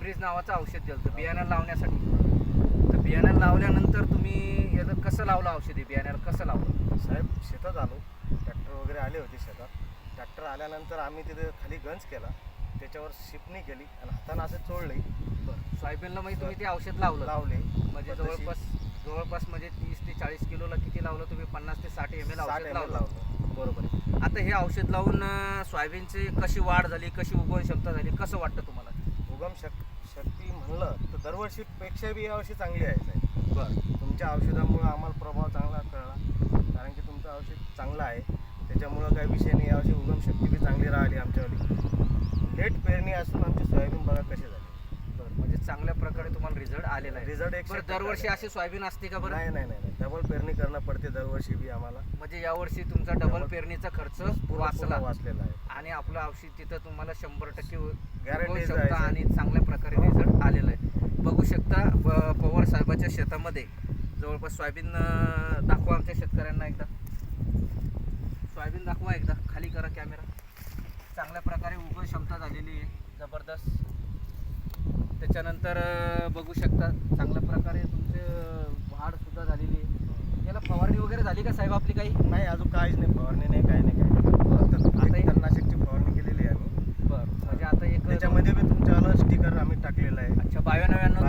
स्टिमरीज नावाचं औषध दिलं होतं बियाणं लावण्यासाठी. तर बियाणं लावल्यानंतर तुम्ही याचं कसं लावलं औषधी बियाण्याला? कसं लावलं? साहेब शेतात आलो. ट्रॅक्टर वगैरे आले होते शेतात. ट्रॅक्टर आल्यानंतर आम्ही तिथे खाली गंज केला. त्याच्यावर शिपणी केली आणि हातानं असं चोळले. बरं. सोयाबीनला म्हणजे तुम्ही ते औषध लावलं. लावले. म्हणजे पद्धतशीर. जवळपास जवळपास म्हणजे तीस ते चाळीस किलोला किती लावलं तुम्ही? पन्नास ते साठ एम एल 60 औषध लावलं. लावलं. बरोबर आहे. आता हे औषध लावून अं, सोयाबीनची कशी वाढ झाली? कशी उगवण क्षमता झाली? कसं वाटतं तुम्हाला? उगम शक शक्ती म्हणलं तर दरवर्षीपेक्षा बी यावर्षी चांगली आहे साहेब. बरं तुमच्या औषधामुळं आम्हाला प्रभाव चांगला कळला. कारण की तुमचं औषध चांगलं आहे. त्याच्यामुळं काही विषय नाही. यावर्षी उगम शक्ती बी चांगली राहिली आमच्यावाली. लेट पेरणी असून आमची सोयाबीन बघा कशी झाली? म्हणजे चांगल्या प्रकारे तुम्हाला रिझल्ट आलेला आहे. रिझल्ट एक बरं दरवर्षी अशी सोयाबीन असते का बरं? नाही नाही नाही नाही. डबल पेरणी करणं पडते दरवर्षी बी आम्हाला. म्हणजे यावर्षी तुमचा डबल पेरणीचा खर्च पूर्ण- वाचला. वाचलेला आहे. आणि आपलं औषध तिथं तुम्हाला शंभर टक्के Guaranteed आहे, sir. आणि चांगल्या प्रकारे हो. रिझल्ट आलेला आहे. बघू शकता प- पवार साहेबाच्या शेतामध्ये जवळपास सोयाबीन अं, दाखवा आमच्या शेतकऱ्यांना एकदा. सोयाबीन दाखवा एकदा. खाली करा कॅमेरा चांगल्या प्रकारे उगवण क्षमता झालेली आहे. जबरदस्त. त्याच्यानंतर बघू शकता चांगल्या प्रकारे तुमचे वाढ सुद्धा झालेली आहे. याला फवारणी वगैरे झाली का साहेब आपली काही? नाही अजून काहीच नाही. फवारणी नाही काही नाही काही नाही. फक्त आता तणनाशकची फवारणी केलेली आहे आम्ही. बरं. म्हणजे आता एक त्याच्यामध्ये बी तुमच्यावाला स्टिकर आम्ही टाकलेलं आहे. अच्छा बायो नव्याण्णव